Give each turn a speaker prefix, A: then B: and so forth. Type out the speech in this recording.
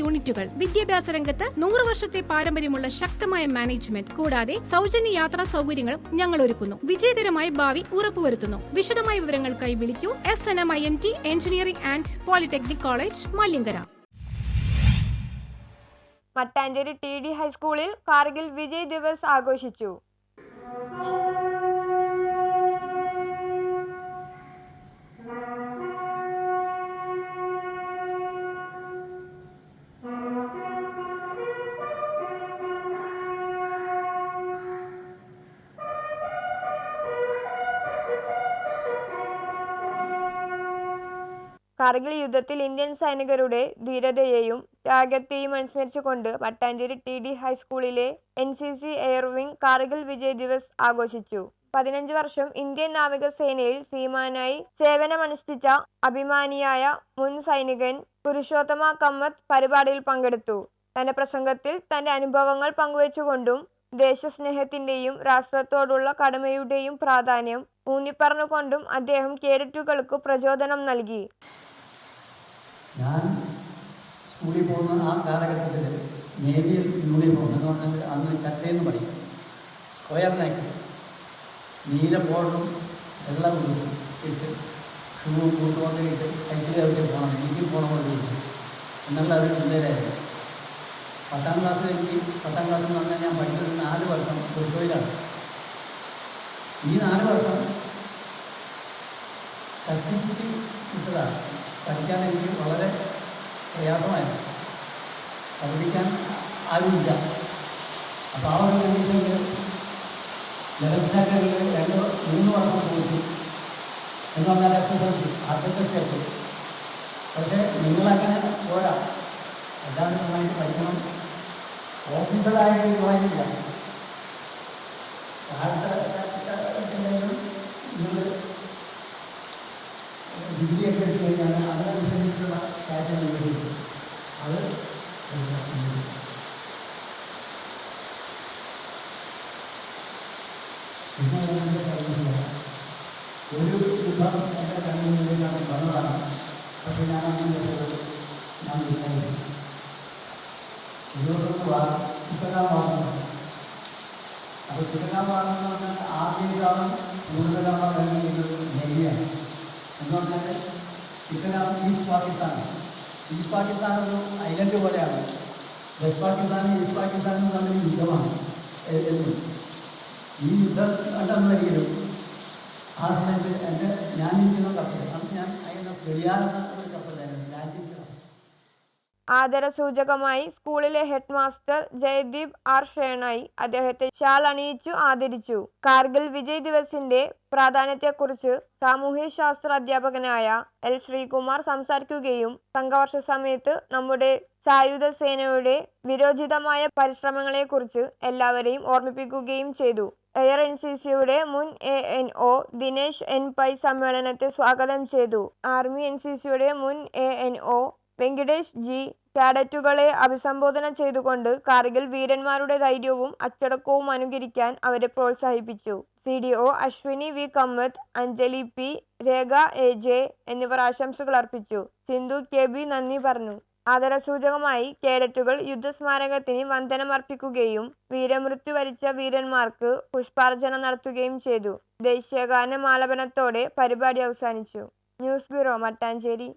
A: യൂണിറ്റുകൾ. വിദ്യാഭ്യാസ രംഗത്ത് നൂറ് വർഷത്തെ പാരമ്പര്യമുള്ള ശക്തമായ മാനേജ്മെന്റ്. കൂടാതെ സൗജന്യ യാത്രാ സൗകര്യങ്ങളും ഞങ്ങൾ ഒരുക്കുന്നു വിജയകരമായ ഭാവി ഉറപ്പുവരുത്തുന്നു. വിശദമായ വിവരങ്ങൾക്കായി വിളിക്കൂ. S N M I M T engineering and polytechnic college Maliankara.
B: Mattancherry T D ഹൈസ്കൂളിൽ കാർഗിൽ വിജയ് ദിവസ് ആഘോഷിച്ചു. കാർഗിൽ യുദ്ധത്തിൽ ഇന്ത്യൻ സൈനികരുടെ ധീരതയെയും ത്യാഗത്തെയും അനുസ്മരിച്ചുകൊണ്ട് മട്ടാഞ്ചേരി ടി ഡി ഹൈസ്കൂളിലെ N C C air wing Kargil Vijay Diwas ആഘോഷിച്ചു. പതിനഞ്ച് വർഷം ഇന്ത്യൻ നാവികസേനയിൽ സീമാനായി സേവനമനുഷ്ഠിച്ച അഭിമാനിയായ മുൻ സൈനികൻ പുരുഷോത്തമ കമ്മത്ത് പരിപാടിയിൽ പങ്കെടുത്തു. തന്റെ പ്രസംഗത്തിൽ തന്റെ അനുഭവങ്ങൾ പങ്കുവച്ചുകൊണ്ടും ദേശസ്നേഹത്തിന്റെയും രാഷ്ട്രത്തോടുള്ള കടമയുടെയും പ്രാധാന്യം ഊന്നിപ്പറഞ്ഞുകൊണ്ടും അദ്ദേഹം കേഡറ്റുകൾക്ക് പ്രചോദനം നൽകി.
C: ഞാൻ സ്കൂളിൽ പോകുന്ന ആ കാലഘട്ടത്തിൽ നേവിയൽ യൂണിഫോം എന്ന് പറഞ്ഞാൽ അന്ന് ചട്ടയെന്ന് പറയും സ്ക്വയർ നെക്ക് നീല ബോർഡറും വെള്ള ഉടുപ്പും ഇട്ട് ഷൂ കൂട്ടുകൊണ്ട് ഇട്ട് സൈക്കിൾ ചവിട്ടി പോകണം. എനിക്ക് പോകണം കൊണ്ട് ഇരിക്കും എന്നുള്ള ഒരു പിള്ളേരായിരുന്നു പത്താം ക്ലാസ് എനിക്ക് പത്താം ക്ലാസ് എന്ന് പറഞ്ഞാൽ ഞാൻ പഠിച്ചത് നാല് വർഷം തൊഴിലാണ് ഈ നാല് വർഷം സർട്ടിഫിക്കറ്റ് കിട്ടതാണ് പഠിക്കാൻ എനിക്ക് വളരെ പ്രയാസമായിരുന്നു. പഠിപ്പിക്കാൻ ആരുമില്ല. അപ്പോൾ ആ ഒരു കണ്ടീഷനിൽ ജലക്ഷാക്കളിൽ രണ്ട് മൂന്ന് വർഷം പോയിട്ട് എന്ന് പറഞ്ഞാൽ എസ് എസ് എൽ സി ആദ്യത്തെ സ്റ്റെപ്പ് പക്ഷേ നിങ്ങളങ്ങനെ പോരാ. എല്ലാവരും നന്നായിട്ട് പഠിക്കണം. ഓഫീസറായിട്ട് പോയില്ല താഴത്തെ നിങ്ങൾ ഡിഗ്രിയൊക്കെ എടുത്തു കഴിഞ്ഞാൽ അതിനനുസരിച്ചുള്ള കാര്യം നേടിയത് അത് പിന്നെ ഒരു വിഭാഗം എന്റെ കണ്ണുകളിലേക്കാണ് വന്നതാണ് പക്ഷെ ഞാൻ അങ്ങനെ ഞാൻ വിചാരിച്ചു ഇരുപത്തൊന്ന് വാർത്ത ചിത്രകാം വാങ്ങുന്നു അപ്പോൾ ചിത്രകാം വാങ്ങുന്ന പറഞ്ഞാൽ ആദ്യകാലം കൂടുതലാവാൻ വേണ്ടിയിട്ടുള്ളത് നെയ്യാണ്. എന്ന് പറഞ്ഞാൽ ചിക്കനാണ് ഈസ്റ്റ് പാകിസ്ഥാൻ ഈസ്റ്റ് പാകിസ്ഥാൻ ഒരു ഐലൻഡ് പോലെയാണ് വെസ്റ്റ് പാകിസ്ഥാനും ഈസ്റ്റ് പാകിസ്ഥാനും തമ്മിൽ യുദ്ധമാണ് എന്നും ഈ യുദ്ധം കണ്ടെന്നൊരിക്കലും ആ സമയത്ത് എന്റെ ഞാനിരിക്കുന്ന കപ്പൽ അന്ന് ഞാൻ അതിന്റെ വെളിയാറുന്ന ഒരു രാജ്യത്ത്
B: ആദരസൂചകമായി സ്കൂളിലെ head master Jayadeep R Shenoy അദ്ദേഹത്തെ ഷാൾ അണിയിച്ചു ആദരിച്ചു. കാർഗിൽ വിജയ് ദിവസിന്റെ പ്രാധാന്യത്തെക്കുറിച്ച് സാമൂഹ്യശാസ്ത്ര അധ്യാപകനായ എൽ ശ്രീകുമാർ സംസാരിക്കുകയും സംഘവർഷ സമയത്ത് നമ്മുടെ സായുധ സേനയുടെ വിരോചിതമായ പരിശ്രമങ്ങളെക്കുറിച്ച് എല്ലാവരെയും ഓർമ്മിപ്പിക്കുകയും ചെയ്തു. എയർ എൻ സി സിയുടെ മുൻ A N O Dinesh N Pai സമ്മേളനത്തെ സ്വാഗതം ചെയ്തു. ആർമി എൻ സി സിയുടെ മുൻ A N O Venkitesh G കാഡറ്റുകളെ അഭിസംബോധന ചെയ്തുകൊണ്ട് കാർഗിൽ വീരന്മാരുടെ ധൈര്യവും അച്ചടക്കവും അനുകരിക്കാൻ അവരെ പ്രോത്സാഹിപ്പിച്ചു. C D O Ashwini V. Kamath Anjali P. Rekha A. J. എന്നിവർ ആശംസകൾ അർപ്പിച്ചു. സിന്ധു കെ. ബി. നന്ദി പറഞ്ഞു. ആദരസൂചകമായി കേഡറ്റുകൾ യുദ്ധസ്മാരകത്തിന് വന്ദനം അർപ്പിക്കുകയും വീരമൃത്യു വരിച്ച വീരന്മാർക്ക് പുഷ്പാർച്ചന നടത്തുകയും ചെയ്തു. ദേശീയഗാന മാലപനത്തോടെ പരിപാടി അവസാനിച്ചു. News bureau Mattancherry.